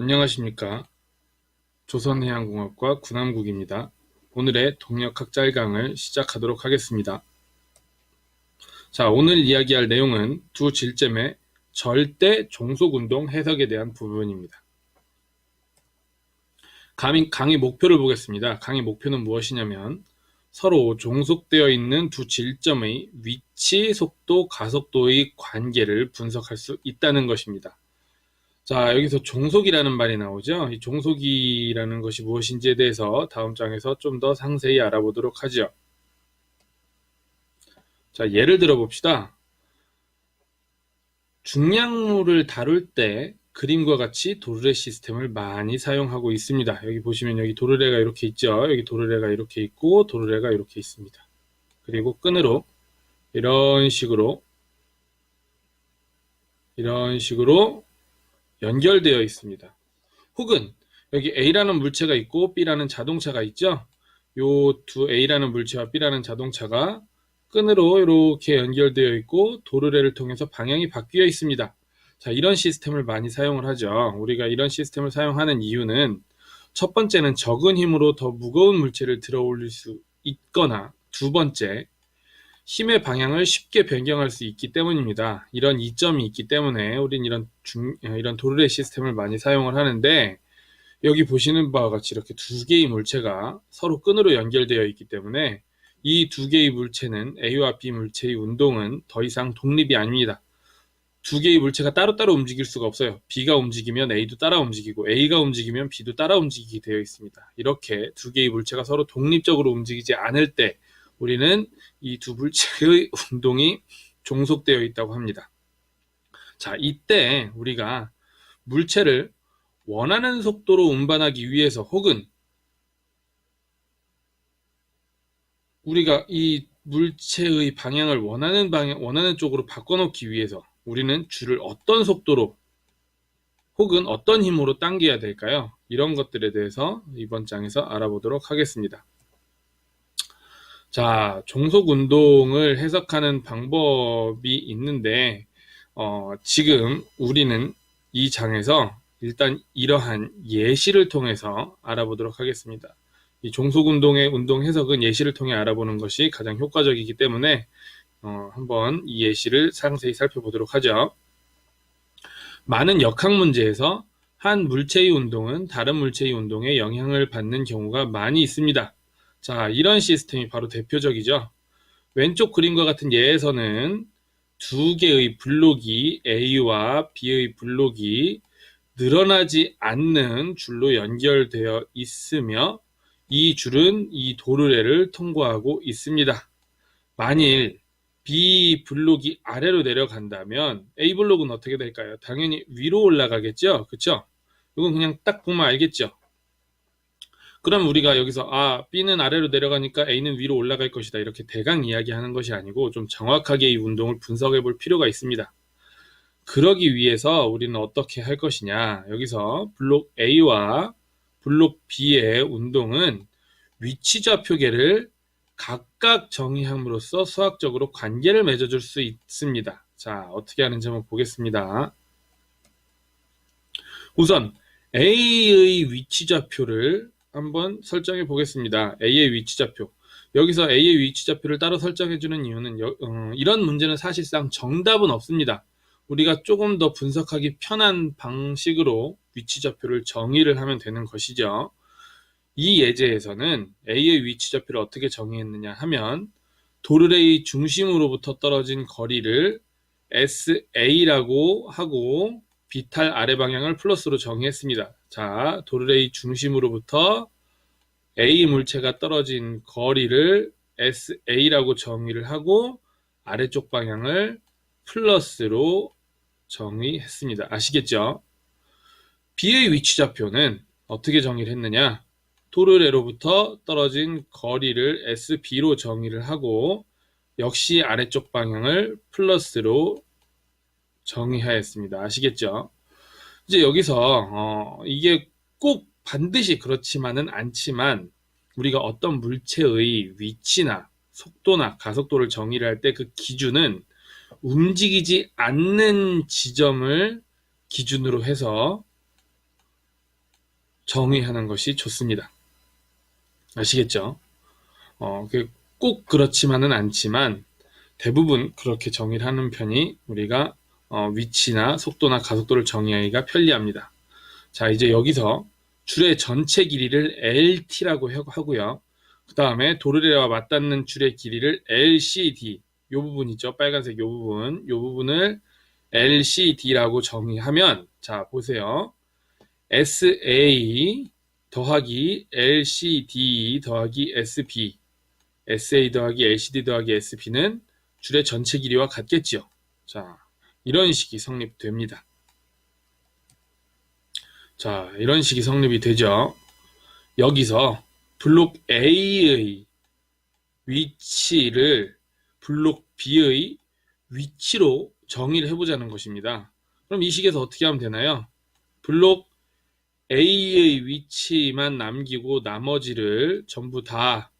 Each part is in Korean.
안녕하십니까. 조선해양공학과 군함국입니다. 오늘의 동력학 짤강을 시작하도록 하겠습니다. 자, 오늘 이야기할 내용은 두 질점의 절대 종속운동 해석에 대한 부분입니다. 강의, 강의 목표를 보겠습니다. 강의 목표는 무엇이냐면 서로 종속되어 있는 두 질점의 위치, 속도, 가속도의 관계를 분석할 수 있다는 것입니다. 자, 여기서 종속이라는 말이 나오죠. 이 종속이라는 것이 무엇인지에 대해서 다음 장에서 좀 더 상세히 알아보도록 하죠. 자, 예를 들어 봅시다. 중량물을 다룰 때 그림과 같이 도르래 시스템을 많이 사용하고 있습니다. 여기 보시면 여기 도르래가 이렇게 있죠. 여기 도르래가 이렇게 있고 도르래가 이렇게 있습니다. 그리고 끈으로 이런 식으로 이런 식으로 연결되어 있습니다. 혹은 여기 A라는 물체가 있고 B라는 자동차가 있죠. 요 두 A라는 물체와 B라는 자동차가 끈으로 이렇게 연결되어 있고 도르래를 통해서 방향이 바뀌어 있습니다. 자, 이런 시스템을 많이 사용을 하죠. 우리가 이런 시스템을 사용하는 이유는 첫 번째는 적은 힘으로 더 무거운 물체를 들어 올릴 수 있거나 두 번째, 힘의 방향을 쉽게 변경할 수 있기 때문입니다. 이런 이점이 있기 때문에 우린 이런 중, 이런 도르래 시스템을 많이 사용을 하는데 여기 보시는 바와 같이 이렇게 두 개의 물체가 서로 끈으로 연결되어 있기 때문에 이 두 개의 물체는 A와 B 물체의 운동은 더 이상 독립이 아닙니다. 두 개의 물체가 따로따로 움직일 수가 없어요. B가 움직이면 A도 따라 움직이고 A가 움직이면 B도 따라 움직이게 되어 있습니다. 이렇게 두 개의 물체가 서로 독립적으로 움직이지 않을 때 우리는 이두 물체의 운동이 종속되어 있다고 합니다. 자, 이때 우리가 물체를 원하는 속도로 운반하기 위해서 혹은 우리가 이 물체의 방향을 원하는 방향, 원하는 쪽으로 바꿔놓기 위해서 우리는 줄을 어떤 속도로 혹은 어떤 힘으로 당겨야 될까요? 이런 것들에 대해서 이번 장에서 알아보도록 하겠습니다. 자, 종속 운동을 해석하는 방법이 있는데, 어, 지금 우리는 이 장에서 일단 이러한 예시를 통해서 알아보도록 하겠습니다. 이 종속 운동의 운동 해석은 예시를 통해 알아보는 것이 가장 효과적이기 때문에 어, 한번 이 예시를 상세히 살펴보도록 하죠. 많은 역학 문제에서 한 물체의 운동은 다른 물체의 운동에 영향을 받는 경우가 많이 있습니다. 자, 이런 시스템이 바로 대표적이죠. 왼쪽 그림과 같은 예에서는 두 개의 블록이 A와 B의 블록이 늘어나지 않는 줄로 연결되어 있으며 이 줄은 이 도르래를 통과하고 있습니다. 만일 B 블록이 아래로 내려간다면 A 블록은 어떻게 될까요? 당연히 위로 올라가겠죠? 그쵸? 이건 그냥 딱 보면 알겠죠? 그럼 우리가 여기서 아 B는 아래로 내려가니까 A는 위로 올라갈 것이다 이렇게 대강 이야기하는 것이 아니고 좀 정확하게 이 운동을 분석해 볼 필요가 있습니다. 그러기 위해서 우리는 어떻게 할 것이냐 여기서 블록 A와 블록 B의 운동은 위치 좌표계를 각각 정의함으로써 수학적으로 관계를 맺어줄 수 있습니다. 자 어떻게 하는지 한번 보겠습니다. 우선 A의 위치 좌표를 한번 설정해 보겠습니다. A의 위치 좌표. 여기서 A의 위치 좌표를 따로 설정해 주는 이유는 어, 이런 문제는 사실상 정답은 없습니다. 우리가 조금 더 분석하기 편한 방식으로 위치 좌표를 정의를 하면 되는 것이죠. 이 예제에서는 A의 위치 좌표를 어떻게 정의했느냐 하면 도르래의 중심으로부터 떨어진 거리를 SA라고 하고 비탈 아래 방향을 플러스로 정의했습니다. 자, 도르래의 중심으로부터 A 물체가 떨어진 거리를 SA라고 정의를 하고 아래쪽 방향을 플러스로 정의했습니다. 아시겠죠? B의 위치 좌표는 어떻게 정의를 했느냐? 도르래로부터 떨어진 거리를 SB로 정의를 하고 역시 아래쪽 방향을 플러스로 정의하였습니다. 아시겠죠? 이제 여기서 어, 이게 꼭 반드시 그렇지만은 않지만 우리가 어떤 물체의 위치나 속도나 가속도를 정의를 할 때 그 기준은 움직이지 않는 지점을 기준으로 해서 정의하는 것이 좋습니다. 아시겠죠? 어, 그꼭 그렇지만은 않지만 대부분 그렇게 정의를 하는 편이 우리가 어, 위치나 속도나 가속도를 정의하기가 편리합니다. 자, 이제 여기서 줄의 전체 길이를 LT라고 하고요. 그 다음에 도르래와 맞닿는 줄의 길이를 LCD, 요 부분 있죠? 빨간색 요 부분, 요 부분을 LCD라고 정의하면, 자, 보세요. SA 더하기 LCD 더하기 SP, SA 더하기 LCD 더하기 SP는 줄의 전체 길이와 같겠지요. 자, 이런 식이 성립됩니다. 자, 이런 식이 성립이 되죠. 여기서 블록 A의 위치를 블록 B의 위치로 정의를 해보자는 것입니다. 그럼 이 식에서 어떻게 하면 되나요? 블록 A의 위치만 남기고 나머지를 전부 다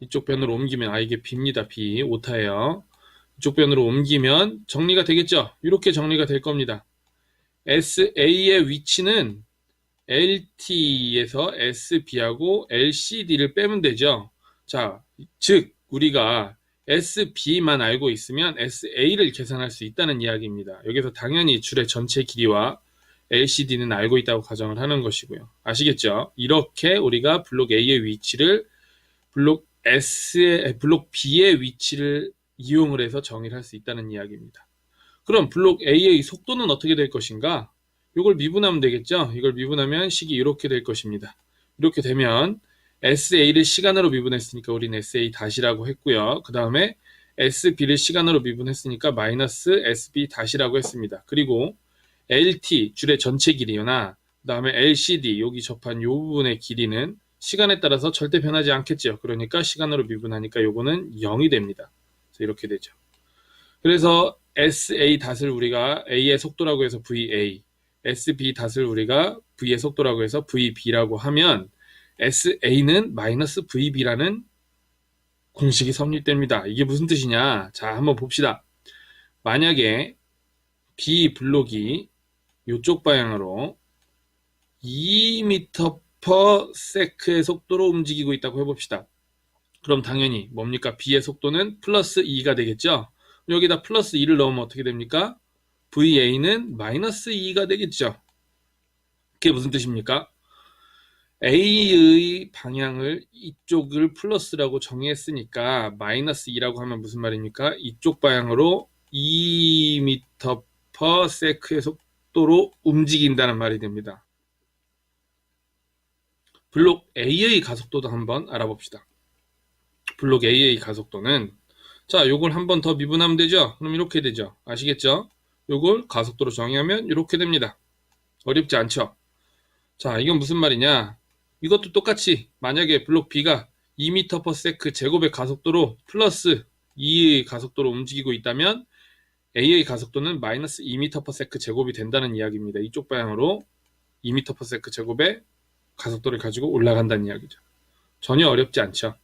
이쪽 변으로 옮기면 아 이게 B입니다. B 오타예요. 이쪽 변으로 옮기면 정리가 되겠죠. 이렇게 정리가 될 겁니다. SA의 위치는 LT에서 SB하고 LCD를 빼면 되죠. 자, 즉 우리가 SB만 알고 있으면 SA를 계산할 수 있다는 이야기입니다. 여기서 당연히 줄의 전체 길이와 LCD는 알고 있다고 가정을 하는 것이고요. 아시겠죠? 이렇게 우리가 블록 A의 위치를 블록 S의 블록 B의 위치를 이용을 해서 정의를 할 수 있다는 이야기입니다. 그럼 블록 A의 속도는 어떻게 될 것인가? 이걸 미분하면 되겠죠? 이걸 미분하면 식이 이렇게 될 것입니다. 이렇게 되면 SA를 시간으로 미분했으니까 우리는 SA 다시라고 했고요. 그 다음에 SB를 시간으로 미분했으니까 마이너스 SB 다시라고 했습니다. 그리고 LT 줄의 전체 길이나 그 다음에 LCD 여기 접한 이 부분의 길이는 시간에 따라서 절대 변하지 않겠죠. 그러니까 시간으로 미분하니까 요거는 0이 됩니다. 이렇게 되죠. 그래서 SA 닷을 우리가 A의 속도라고 해서 VA, SB 닷을 우리가 V의 속도라고 해서 VB라고 하면 SA는 마이너스 VB라는 공식이 성립됩니다. 이게 무슨 뜻이냐? 자, 한번 봅시다. 만약에 B 블록이 이쪽 방향으로 2m per sec의 속도로 움직이고 있다고 해봅시다. 그럼 당연히 뭡니까? B의 속도는 플러스 2가 되겠죠? 여기다 플러스 2를 넣으면 어떻게 됩니까? VA는 마이너스 2가 되겠죠? 그게 무슨 뜻입니까? A의 방향을 이쪽을 플러스라고 정의했으니까 마이너스 2라고 하면 무슨 말입니까? 이쪽 방향으로 2m per sec의 속도로 움직인다는 말이 됩니다. 블록 A의 가속도도 한번 알아봅시다. 블록 A의 가속도는 자, 요걸 한 번 더 미분하면 되죠? 그럼 이렇게 되죠. 아시겠죠? 요걸 가속도로 정의하면 이렇게 됩니다. 어렵지 않죠? 자, 이건 무슨 말이냐? 이것도 똑같이 만약에 블록 B가 2m/s 제곱의 가속도로 플러스 2의 가속도로 움직이고 있다면 A의 가속도는 마이너스 2m/s 제곱이 된다는 이야기입니다. 이쪽 방향으로 2m/s 제곱의 가속도를 가지고 올라간다는 이야기죠. 전혀 어렵지 않죠.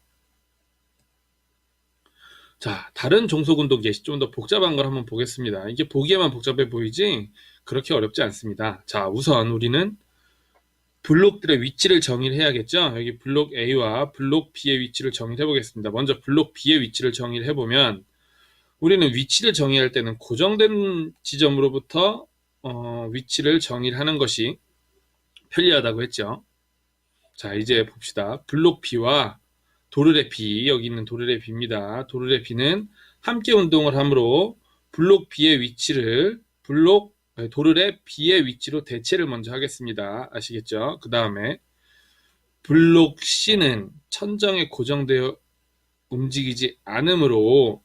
자, 다른 종속운동 예시 좀 더 복잡한 걸 한번 보겠습니다. 이게 보기에만 복잡해 보이지 그렇게 어렵지 않습니다. 자, 우선 우리는 블록들의 위치를 정의를 해야겠죠. 여기 블록 A와 블록 B의 위치를 정의를 해보겠습니다. 먼저 블록 B의 위치를 정의를 해보면 우리는 위치를 정의할 때는 고정된 지점으로부터 어, 위치를 정의를 하는 것이 편리하다고 했죠. 자, 이제 봅시다. 블록 B와 도르래 B, 여기 있는 도르래 B입니다. 도르래 B는 함께 운동을 하므로 블록 B의 위치를 블록 도르래 B의 위치로 대체를 먼저 하겠습니다. 아시겠죠? 그 다음에 블록 C는 천정에 고정되어 움직이지 않으므로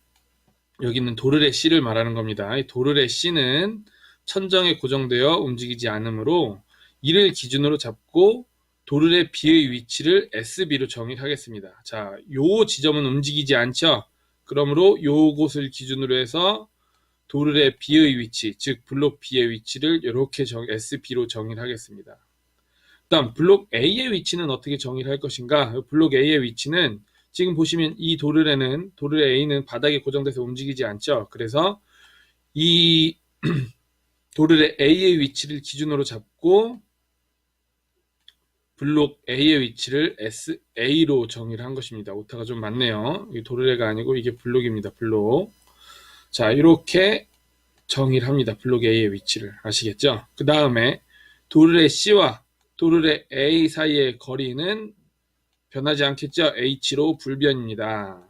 여기 있는 도르래 C를 말하는 겁니다. 이 도르래 C는 천정에 고정되어 움직이지 않으므로 이를 기준으로 잡고 도르래 B의 위치를 SB로 정의하겠습니다. 자, 요 지점은 움직이지 않죠? 그러므로 요곳을 기준으로 해서 도르래 B의 위치, 즉 블록 B의 위치를 이렇게 정, SB로 정의를 하겠습니다. 다음 블록 A의 위치는 어떻게 정의를 할 것인가? 블록 A의 위치는 지금 보시면 이 도르래는 도르래 A는 바닥에 고정돼서 움직이지 않죠. 그래서 이 도르래 A의 위치를 기준으로 잡고 블록 A의 위치를 SA로 정의를 한 것입니다. 오타가 좀 많네요. 이게 도르래가 아니고 이게 블록입니다. 블록. 자, 이렇게 정의를 합니다. 블록 A의 위치를. 아시겠죠? 그 다음에 도르래 C와 도르래 A 사이의 거리는 변하지 않겠죠? H로 불변입니다.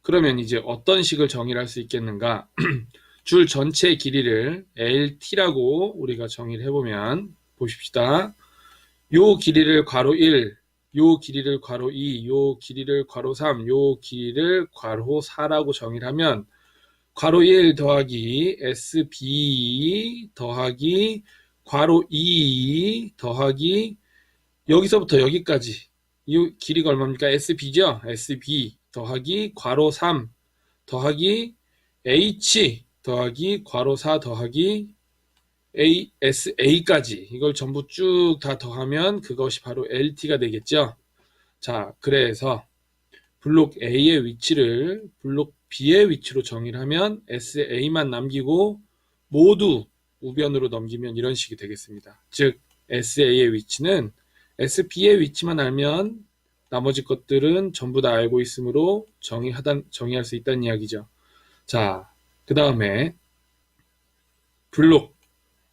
그러면 이제 어떤 식을 정의를 할 수 있겠는가? 줄 전체 길이를 LT라고 우리가 정의를 해보면 보십시다. 요 길이를 괄호 1, 요 길이를 괄호 2, 요 길이를 괄호 3, 요 길이를 괄호 4라고 정의를 하면 괄호 1 더하기 SB 더하기 괄호 2 더하기 여기서부터 여기까지 이 길이가 얼마입니까? SB죠? SB 더하기 괄호 3 더하기 H 더하기 괄호 4 더하기 ASA까지 이걸 전부 쭉 다 더하면 그것이 바로 LT가 되겠죠. 자, 그래서 블록 A의 위치를 블록 B의 위치로 정의를 하면 SA만 남기고 모두 우변으로 넘기면 이런 식이 되겠습니다. 즉 SA의 위치는 SB의 위치만 알면 나머지 것들은 전부 다 알고 있으므로 정의하다, 정의할 수 있다는 이야기죠. 자, 그 다음에 블록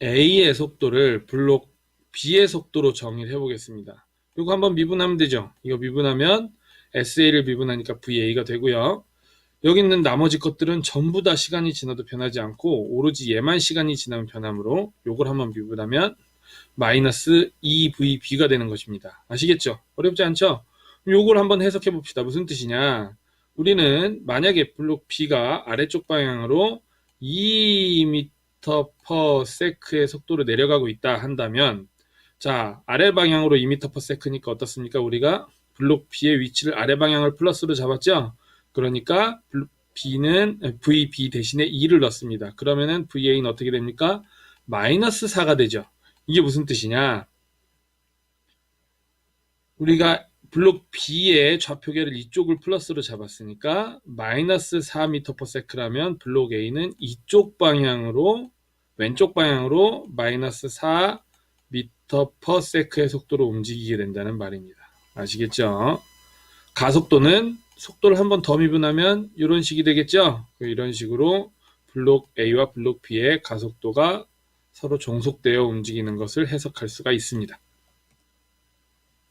A의 속도를 블록 B의 속도로 정의를 해보겠습니다. 이거 한번 미분하면 되죠. 이거 미분하면 SA를 미분하니까 VA가 되고요. 여기 있는 나머지 것들은 전부 다 시간이 지나도 변하지 않고 오로지 얘만 시간이 지나면 변하므로 요걸 한번 미분하면 마이너스 2VB가 되는 것입니다. 아시겠죠? 어렵지 않죠? 요걸 한번 해석해 봅시다. 무슨 뜻이냐? 우리는 만약에 블록 B가 아래쪽 방향으로 2m per sec의 속도로 내려가고 있다 한다면 자 아래 방향으로 2m per sec니까 어떻습니까? 우리가 블록 B의 위치를 아래 방향을 플러스로 잡았죠? 그러니까 B는 VB 대신에 2를 넣습니다. 그러면은 VA는 어떻게 됩니까? 마이너스 4가 되죠. 이게 무슨 뜻이냐? 우리가 블록 B의 좌표계를 이쪽을 플러스로 잡았으니까 마이너스 4m/s라면 블록 A는 이쪽 방향으로 왼쪽 방향으로 마이너스 4m/s의 속도로 움직이게 된다는 말입니다. 아시겠죠? 가속도는 속도를 한 번 더 미분하면 이런 식이 되겠죠? 이런 식으로 블록 A와 블록 B의 가속도가 서로 종속되어 움직이는 것을 해석할 수가 있습니다.